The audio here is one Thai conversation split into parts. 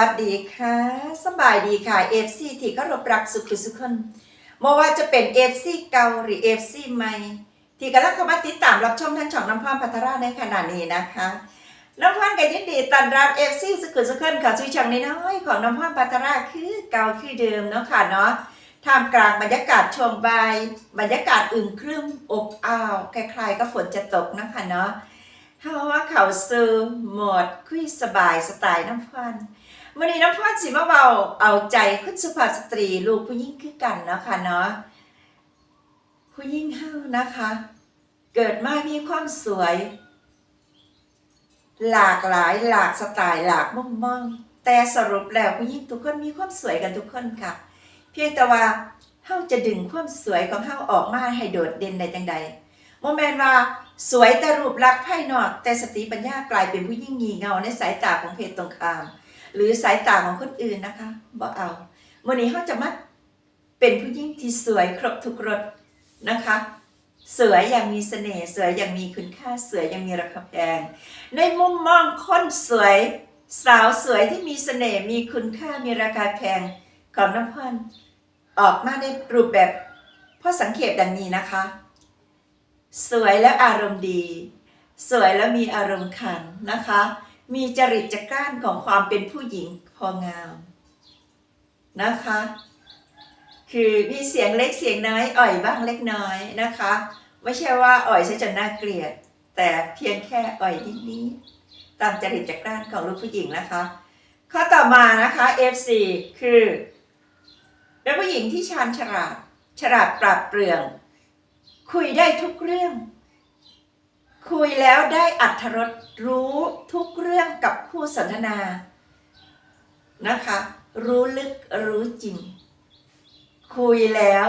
วัสดีค่ะสบายดีค่ะ FC ที่เคารพรักสุขุสุขคนไม่ว่าจะเป็น FC เก่าหรือ FC ใหม่ ที่กำลังเข้ามาติดตามรับชมท่านช่องน้ำพรพัทราในขณะนี้นะคะน้ำพรก็ยินดีต้อนรับ FC สุขุสุขคนค่ะสู่ช่องน้อยๆของน้ำพรพัทราคือเก่าคือเดิมเนาะค่ะเนาะท่ามกลางบรรยากาศช่วงบ่ายบรรยากาศอึมครึมอบอ้าวคล้ายๆก็ฝนจะตกนะคะเนาะเพราะว่าเขาซื้อหมดคุยสบายสไตล์น้ำพัน วันนี้น้ำพันสิมาเบาเอาใจคุณสุภาพสตรีลูกผู้หญิงคือกันเนาะค่ะเนาะผู้หญิงเฮานะคะ เกิดมามีความสวย หลากหลายหลากสไตล์หลากมุมมองแต่สรุปแล้วผู้หญิงทุกคนมีความสวยกันทุกคนค่ะ เพียงแต่ว่าเฮาจะดึงความสวยของเฮาออกมาให้โดดเด่นได้จังใดโมเมนต์ว่าสวยแต่รูปลักษณ์ภายนอก แต่สติปัญญากลายเป็นผู้ยิ่งงีเงาในสายตาของเพศตรงข้าม หรือสายตาของคนอื่นนะคะบ่เอาวันนี้เขาจะมาเป็นผู้ยิ่งที่สวยครบทุกรสนะคะ สวยอย่างมีเสน่ห์สวยอย่างมีคุณค่าสวยอย่างมีราคาแพงในมุมมองคนสวยสาวสวยที่มีเสน่ห์มีคุณค่ามีราคาแพงของน้ำพันออกมาในรูปแบบพ่อสังเกตดังนี้นะคะ สวยแล้วอารมณ์ดี สวยแล้วมีอารมณ์ขันนะคะ มีจริตจักร้านของความเป็นผู้หญิงพองามนะคะ คือมีเสียงเล็กเสียงน้อยอ่อยบ้างเล็กน้อยนะคะ ไม่ใช่ว่าอ่อยซะจนน่าเกลียด แต่เพียงแค่อ่อยนิดๆตามจริตจักร้านของลูกผู้หญิงนะคะ ข้อต่อมานะคะ F4 คือเป็นผู้หญิงที่ชาญฉลาดฉลาดปราบเปรื่อง คุยได้ทุกเรื่อง คุยแล้วได้อัธรสรู้ทุกเรื่องกับคู่สนทนานะคะ รู้ลึกรู้จริง คุยแล้ว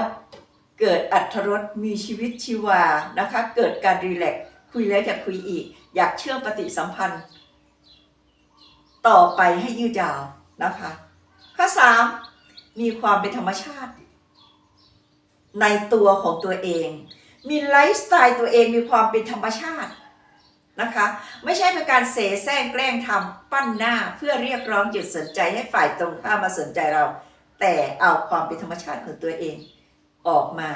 เกิดอัธรสมีชีวิตชีวานะคะ เกิดการรีแลกคุยแล้วอยากคุยอีก อยากเชื่อมปฏิสัมพันธ์ ต่อไปให้ยืดยาวนะคะ ข้อ3มีความเป็นธรรมชาติ ในตัวของตัวเอง มีไลฟ์สไตล์ตัวเองมีความเป็นธรรมชาตินะคะ ไม่ใช่เป็นการเสแสร้งแกล้งทำปั้นหน้าเพื่อเรียกร้องจุดสนใจให้ฝ่ายตรงข้ามมาสนใจเรา แต่เอาความเป็นธรรมชาติของตัวเอง ออกมา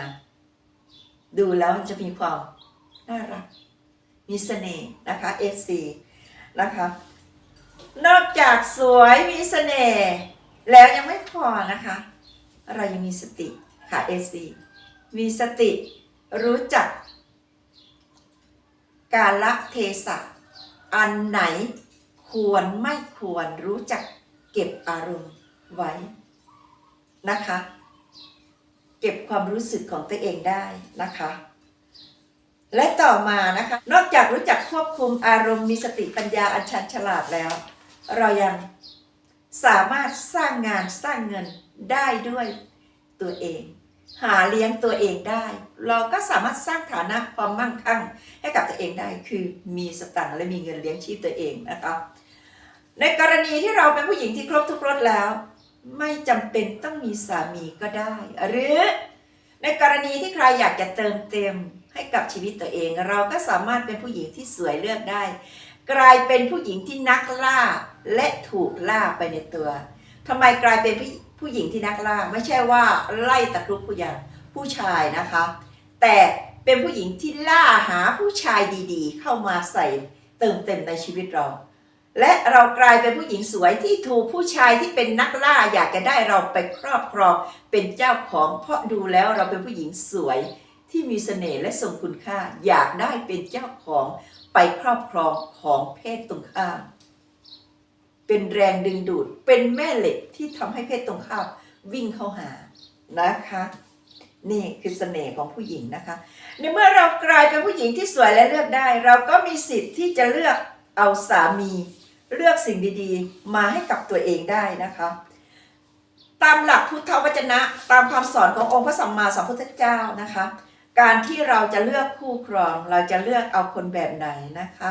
ดูแล้วมันจะมีความน่ารัก มีเสน่ห์นะคะ FC นะคะ นอกจากสวยมีเสน่ห์แล้วยังไม่พอนะคะ เรายังมีสติค่ะ FC มีสติ รู้จัก กาละเทศะ อันไหนควรไม่ควรรู้จักเก็บอารมณ์ไว้นะคะ เก็บความรู้สึกของตัวเองได้นะคะ และต่อมานะคะ นอกจากรู้จักควบคุมอารมณ์มีสติปัญญาอันชันฉลาดแล้ว เรายังสามารถสร้างงานสร้างเงินได้ด้วยตัวเอง หาเลี้ยงตัวเองได้ เราก็สามารถสร้างฐานะความมั่งคั่งให้กับตัวเองได้ คือมีสตังค์และมีเงินเลี้ยงชีพตัวเองนะคะในกรณีที่เราเป็นผู้หญิงที่ครบทุกรสแล้ว ไม่จำเป็นต้องมีสามีก็ได้ หรือในกรณีที่ใครอยากจะเติมเต็มให้กับชีวิตตัวเอง เราก็สามารถเป็นผู้หญิงที่สวยเลือกได้ กลายเป็นผู้หญิงที่นักล่าและถูกล่าไปในตัวทำไมกลายเป็นผู้ ผู้หญิงที่นักล่าไม่ใช่ว่าไล่ตะครุบผู้หญิงผู้ชายนะคะ แต่เป็นผู้หญิงที่ล่าหาผู้ชายดีๆ เข้ามาใส่เติมเต็มในชีวิตเรา และเรากลายเป็นผู้หญิงสวยที่ถูกผู้ชายที่เป็นนักล่าอยากจะได้เราไปครอบครองเป็นเจ้าของเพราะดูแล้วเราเป็นผู้หญิงสวยที่มีเสน่ห์และทรงคุณค่า อยากได้เป็นเจ้าของไปครอบครองของเพศตรงข้าม เป็นแรงดึงดูด เป็นแม่เหล็กที่ทำให้เพศตรงข้ามวิ่งเข้าหานะคะ นี่คือเสน่ห์ของผู้หญิงนะคะ ในเมื่อเรากลายเป็นผู้หญิงที่สวยและเลือกได้ เราก็มีสิทธิ์ที่จะเลือกเอาสามี เลือกสิ่งดีๆ มาให้กับตัวเองได้นะคะ ตามหลักพุทธวจนะ ตามคำสอนขององค์พระสัมมาสัมพุทธเจ้านะคะ การที่เราจะเลือกคู่ครอง เราจะเลือกเอาคนแบบไหนนะคะ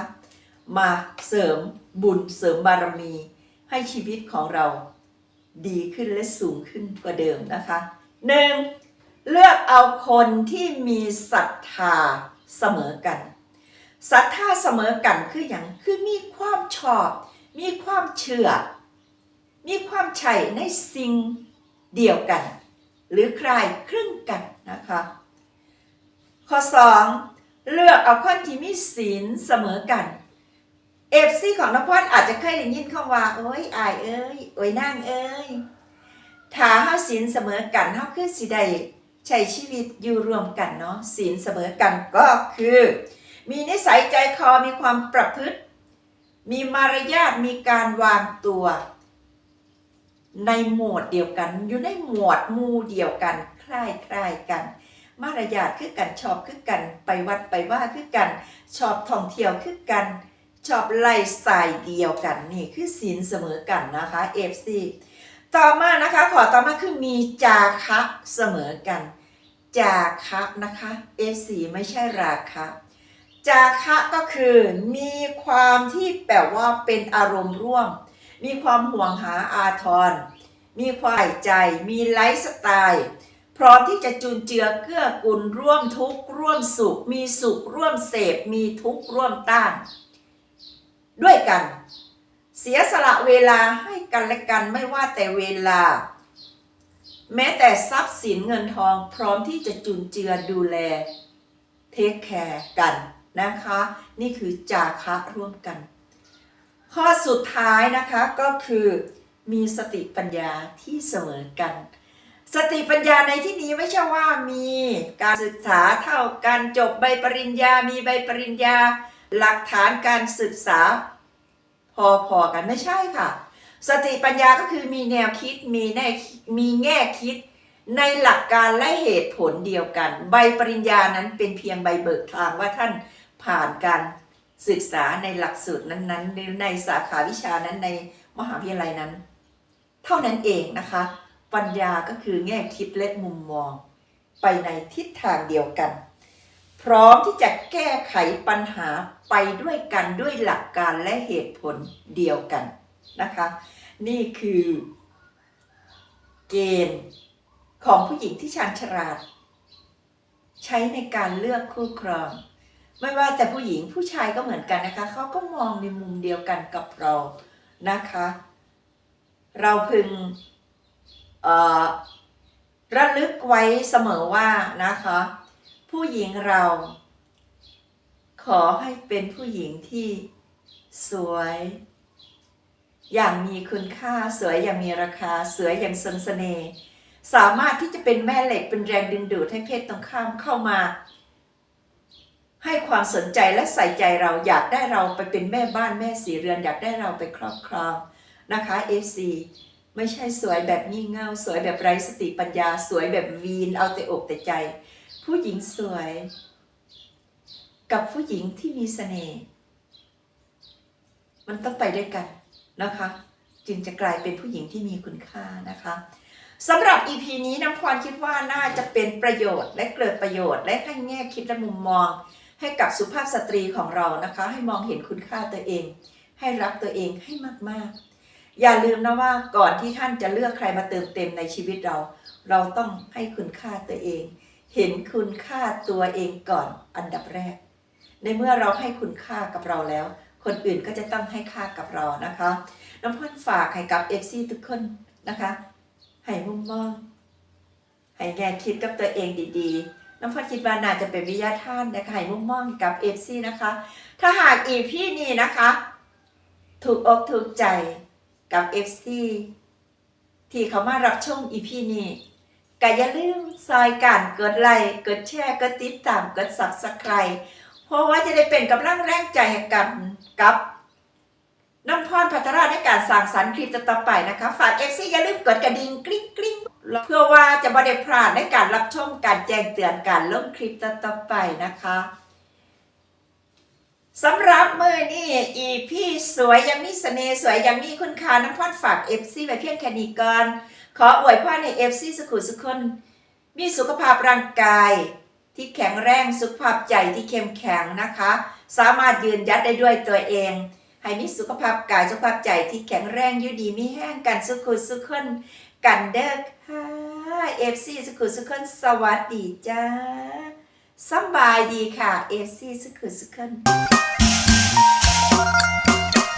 มาเสริมบุญเสริมบารมี ให้ชีวิตของเราดีขึ้นและสูงขึ้นกว่าเดิมนะคะหนึ่งเลือกเอาคนที่มีศรัทธาเสมอกันศรัทธาเสมอกันคืออย่างคือมีความชอบ มีความเชื่อ มีความใช่ในสิ่งเดียวกัน หรือใคลายครึ่งกันนะคะข้อ 2 เลือกเอาคนที่มีศีลเสมอกัน เอฟซีของนพรอาจจะเคยได้ยินคำว่าโอ้ยอายเอ้ยโอ้ยนางเอ้ยถ้าเฮาศีลเสมอกันเฮาคือสิได้ใช้ชีวิตอยู่รวมกันเนาะศีลเสมอกันก็คือ มีนิสัยใจคอมีความประพฤติ มีมารยาทมีการวางตัว ในหมวดเดียวกัน อยู่ในหมวดมู่เดียวกัน คล้ายคล้ายๆกัน มารยาทคือกันชอบคือกัน ไปวัดไปว่าคือกัน ชอบท่องเที่ยวคือกัน ชอบไลฟ์สไตล์เดียวกันนี่คือศีลเสมอกันนะคะ FC ต่อมานะคะขอต่อมาคือมีจาคะเสมอกัน จาคะนะคะ FC ไม่ใช่ราคะจาคะก็คือมีความที่แปลว่าเป็นอารมณ์ร่วม มีความห่วงหาอาทร มีความใส่ใจ มีไลฟ์สไตล์ พร้อมที่จะจุนเจือเกื้อกูลร่วมทุกข์ร่วมสุข มีสุขร่วมเสพ มีทุกข์ร่วมต้าน ด้วยกัน เสียสละเวลาให้กันและกันไม่ว่าแต่เวลา แม้แต่ทรัพย์สินเงินทองพร้อมที่จะจุนเจือดูแลเทคแคร์กันนะคะ นี่คือจาคะร่วมกัน ข้อสุดท้ายนะคะก็คือมีสติปัญญาที่เสมอกัน สติปัญญาในที่นี้ไม่ใช่ว่ามีการศึกษาเท่ากันจบใบปริญญา มีใบปริญญา หลักฐานการศึกษาพอๆกันไม่ใช่ค่ะ สติปัญญาก็คือมีแนวคิดมีแนมีแง่คิด ในหลักการและเหตุผลเดียวกัน ใบปริญญานั้นเป็นเพียงใบเบิกทางว่าท่านผ่านการศึกษาในหลักสูตรนั้นๆหรือในสาขาวิชานั้นในมหาวิทยาลัยนั้น เท่านั้นเองนะคะ ปัญญาก็คือแง่คิดและมุมมอง ไปในทิศทางเดียวกัน พร้อมที่จะแก้ไขปัญหาไปด้วยกันด้วยหลักการและเหตุผลเดียวกันนะคะ นี่คือ เกณฑ์ของผู้หญิงที่ชาญฉลาด ใช้ในการเลือกคู่ครอง ไม่ว่าแต่ผู้หญิงผู้ชายก็เหมือนกันนะคะเขาก็มองในมุมเดียวกันกับเรานะคะ เราพึงระลึกไว้เสมอว่านะคะ ผู้หญิงเรา ขอให้เป็นผู้หญิงที่สวย อย่างมีคุณค่าสวยอย่างมีราคาสวยอย่างสนเสน่ห์สามารถที่จะเป็นแม่เหล็กเป็นแรงดึงดูดให้เพศตรงข้ามเข้ามา ให้ความสนใจและใส่ใจเราอยากได้เราไปเป็นแม่บ้านแม่สีเรือน อยากได้เราไปครอบครองนะคะ FC ไม่ใช่สวยแบบงี่เง่าสวยแบบไร้สติปัญญาสวยแบบวีนเอาแต่อกแต่ใจ ผู้หญิงสวย กับผู้หญิงที่มีเสน่ห์มันต้องไปด้วยกันนะคะ จึงจะกลายเป็นผู้หญิงที่มีคุณค่านะคะสำหรับ EP นี้น้ำพรคิดว่าน่าจะเป็นประโยชน์และเกิดประโยชน์และให้แง่คิดและมุมมอง ให้กับสุภาพสตรีของเรานะคะ ให้มองเห็นคุณค่าตัวเอง ให้รักตัวเองให้มากๆ อย่าลืมนะว่าก่อนที่ท่านจะเลือกใครมาเติมเต็มในชีวิตเรา เราต้องให้คุณค่าตัวเอง เห็นคุณค่าตัวเองก่อนอันดับแรก ในเมื่อเราให้คุณค่ากับเราแล้ว คนอื่นก็จะต้องให้ค่ากับเรานะคะ น้ำพ่นฝากให้กับ FC ทุกคนนะคะให้มุมมองให้แง่คิดกับตัวเองดีๆ น้ำพ่นคิดว่าน่าจะเป็นวิทยาทานนะคะให้มุมมองกับ FC นะคะ ถ้าหากอีพี่นี้นะคะ ถูกอกถูกใจกับ FC ที่เขามารับชมอีพี่นี้ ก็อย่าลืมซอยกันกดไลค์กดแชร์กดติดตามกด Subscribe เพราะว่าจะได้เป็นกำลังแรงใจให้กันกับน้ำพรพัทราในการสร้างสรรค์คลิปต่อไปนะคะ ฝาก FC อย่าลืมกดกระดิ่งกริ๊งกริ๊งเพื่อว่าจะไม่ได้พลาดในการรับชมการแจ้งเตือนการลงคลิปต่อไปนะคะสำหรับมือนี่อีพี่สวยยังมีเสน่ห์สวยยังมีคุณค่าน้ำพอดฝากเอฟซีไว้เพียงแค่นี้ก่อน ขออวยพรในเอฟซีสุขุสุขคน มีสุขภาพร่างกาย ที่แข็งแรงสุขภาพใจที่เข้มแข็งนะคะ สามารถยืนยัดได้ด้วยตัวเอง ให้มีสุขภาพกายสุขภาพใจที่แข็งแรงยู่ดีมีแห้งกันสุขุสุขคนกันเด้อค่ะเอฟซีสุขุสุขคนสวัสดีจ้าสบายดีค่ะเอฟซีสุขุสุขคน